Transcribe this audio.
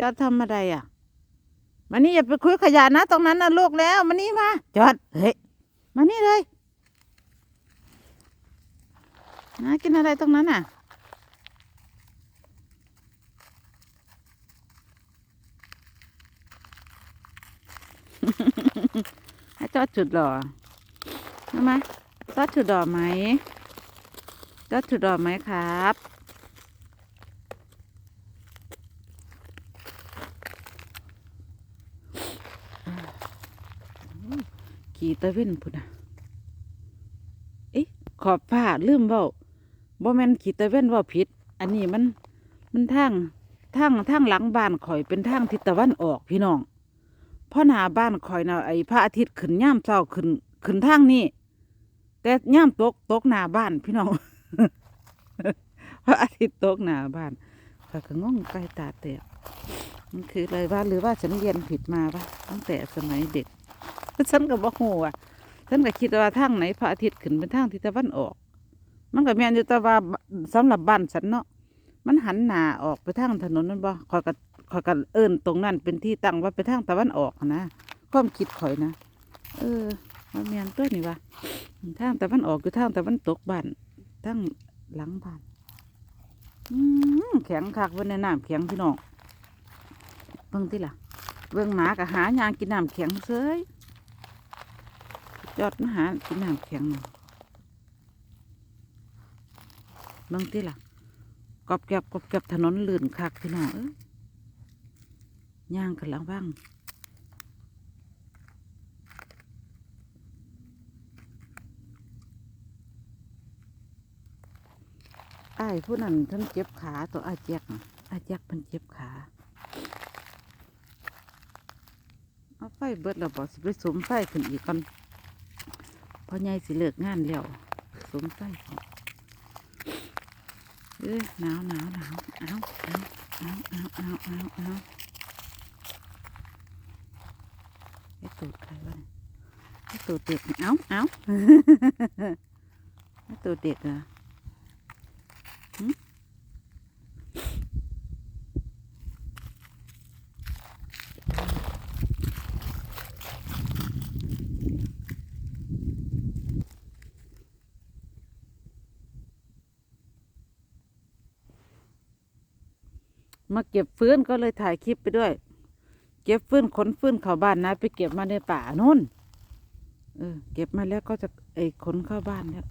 จอดทำอะไรอะมานี่อย่าไปคุยขยะนะตรงนั้นนะลูกแล้วมานี่มา จอดเฮ้ยมานี่เลยนะกินอะไรตรงนั้นอะให้จอดจุดหรอเอามาจอดจุดหรอไหมจอดจุดหรอไหมครับ ขี่ตะเว้นพุ่นน่ะเอ๊ะขอบผ้าลืมเว้าบ่แมนขี่ตะเว้นว่าผิด อันนี้มันมันทางทางทางหลังบ้านข่อยเป็นทางทิศตะวันออกพี่น้องเพราะหน้าบ้านข่อยน่ะไอ้พระอาทิตย์ขึ้นย่ามเช้าขึ้นขึ้นทางนี้แต่ย่ามตกตกหน้าบ้านพี่น้องพระอาทิตย์ตกหน้าบ้านข้อยก็งงไปตาเตะมันคืออะไรว่าหรือว่าฉันเรียนผิดมาปะตั้งแต่สมัยเด็ก ฉันก็บอกหัวาฉันก็คิดว่าทางไหนพระอาทิตย์ขึ้นเป็นทางทิศตะวันออก มันก็แม่นอยู่แต่ว่าสำหรับบ้านฉันเนาะมันหันหน้าออกไปทางถนนนั่นบ่คอยก็คอยก็เอิ้นตรงนั้นเป็นที่ตั้งว่าไปทางตะวันออกนะความคิดข่อยนะเออมันแม่นตัวนี่ว่าทางตะวันออกคือทางตะวันตกบ้านทางหลังบ้านอืมแข็งคักเว้นในน้ำแข็งพี่น้องเบิ่งที่ล่ะเบิ่งหมาก็หายางกินน้ำแข็งเซย ยอดมาหากินน้ำแข็งนี่เบิ่งที่ล่ะกอบแกบกอบแกบถนนลื่นคักพี่น้องเอ้ยย่างกันลังบ้างอ้ผู้นั้นท่านเจ็บขาตัวอาเจ็กอาเจ็กเพิ่นเจ็บขาเอาไฟเบิดแล้วบอกสิไปสมไฟขึ้นอีกก่อน พ่อใหญ่สิเลิกงานแล้วสมไฟก่อนเอ้ยหนาวหนาวหนาวเอาเอาเอาเอาเอาเอาเอาไอ้ตูดใครวะไอ้ตูดเด็กนี่เอาเอาไอ้ตูดเด็กเหรอ มาเก็บฟื้นก็เลยถ่ายคลิปไปด้วย เก็บฟื้นขนฟื้นเข้าบ้านนะ ไปเก็บมาในป่านู่นเออเก็บมาแล้วก็จะไอ้ขนเข้าบ้านแล้ว